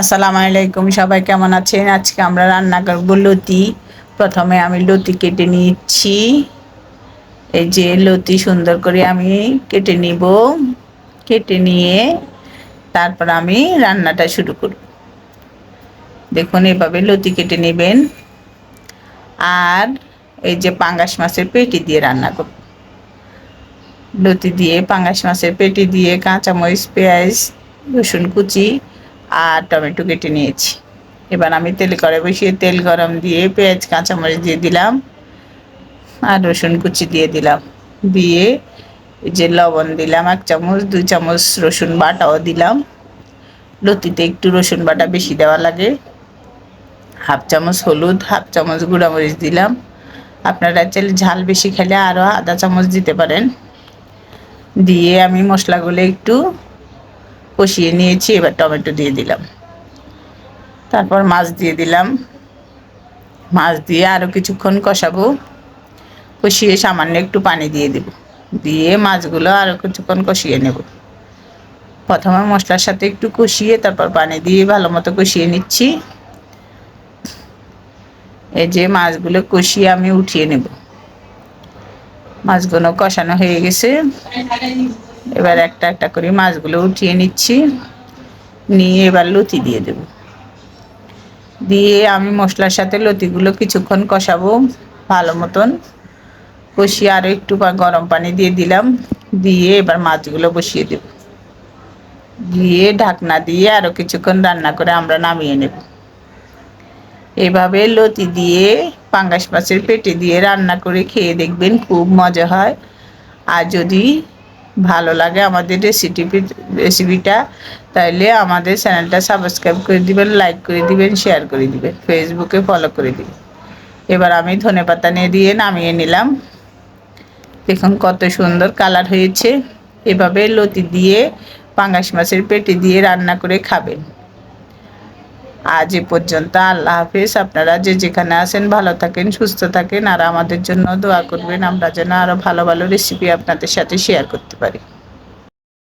আসসালামু আলাইকুম, সবাই কেমন আছেন? আজকে আমরা রান্না করব লতি। প্রথমে আমি লতি কেটে নিচ্ছি। এই যে লতি সুন্দর করে আমি কেটে নিব। কেটে নিয়ে তারপর আমি রান্নাটা শুরু করব। দেখুন, এভাবে লতি কেটে নেবেন। আর এই যে পাঙ্গাস মাছের পেটি দিয়ে রান্না করব। লতি দিয়ে পাঙ্গাস মাছের পেটি দিয়ে কাঁচামরিচ, পেঁয়াজ, রসুন কুচি আর টমেটো কেটে নিয়েছি। এবার আমি তেল করে বসিয়ে তেল গরম দিয়ে পেঁয়াজ, কাঁচামরিচ দিয়ে দিলাম আর রসুন কুচি দিয়ে দিলাম। দিয়ে যে লবণ দিলাম, এক চামচ, দুই চামচ রসুন বাটাও দিলাম। লতিতে একটু রসুন বাটা বেশি দেওয়া লাগে। হাফ চামচ হলুদ, হাফ চামচ গুঁড়ামরিচ দিলাম। আপনারা চাইলে ঝাল বেশি খেলে আরও আধা চামচ দিতে পারেন। দিয়ে আমি মশলাগুলো একটু কষিয়ে নিয়েছি, এবার টমেটো দিয়ে দিলাম। তারপর মাছ দিয়ে দিলাম। মাছ দিয়ে আরও কিছুক্ষণ কষাবো। কষিয়ে সামান্য একটু পানি দিয়ে দেব। দিয়ে মাছগুলো আরও কিছুক্ষণ কষিয়ে নেব। প্রথমে মশলার সাথে একটু কষিয়ে তারপর পানি দিয়ে ভালো মতো কষিয়ে নিচ্ছি। এই যে মাছগুলো কষিয়ে আমি উঠিয়ে নেব। মাছগুলো কষানো হয়ে গেছে। এবার একটা একটা করে মাছগুলো উঠিয়ে নিচ্ছি। নিয়ে এবার লতি দিয়ে দেব। দিয়ে আমি মশলার সাথে লতিগুলো কিছুক্ষণ কষাবো ভালো মতন। কষিয়ে আরও একটু গরম পানি দিয়ে দিলাম। দিয়ে এবার মাছগুলো বসিয়ে দেব। দিয়ে ঢাকনা দিয়ে আরও কিছুক্ষণ রান্না করে আমরা নামিয়ে নেব। এভাবে লতি দিয়ে পাঙ্গাস মাছের পেটে দিয়ে রান্না করে খেয়ে দেখবেন খুব মজা হয়। আর যদি ভালো লাগে আমাদের রেসিপি রেসিপিটা তাইলে আমাদের চ্যানেলটা সাবস্ক্রাইব করে দিবেন লাইক করে দিবেন শেয়ার করে দিবেন ফেসবুকে ফলো করে দিবেন। এবার আমি ধনে পাতা নিয়ে দিয়ে নামিয়ে নিলাম। দেখুন কত সুন্দর কালার হয়েছে। এভাবে লতি দিয়ে পাঙ্গাস মাছের পেটে দিয়ে রান্না করে খাবেন। আজ এ পর্যন্ত আল্লাহ হাফিজ। আপনারা যে যেখানে আছেন, ভালো থাকেন, সুস্থ থাকেন, আর আমাদের জন্য দোয়া করবেন। আমরা যেন আরও ভালো ভালো রেসিপি আপনাদের সাথে শেয়ার করতে পারি।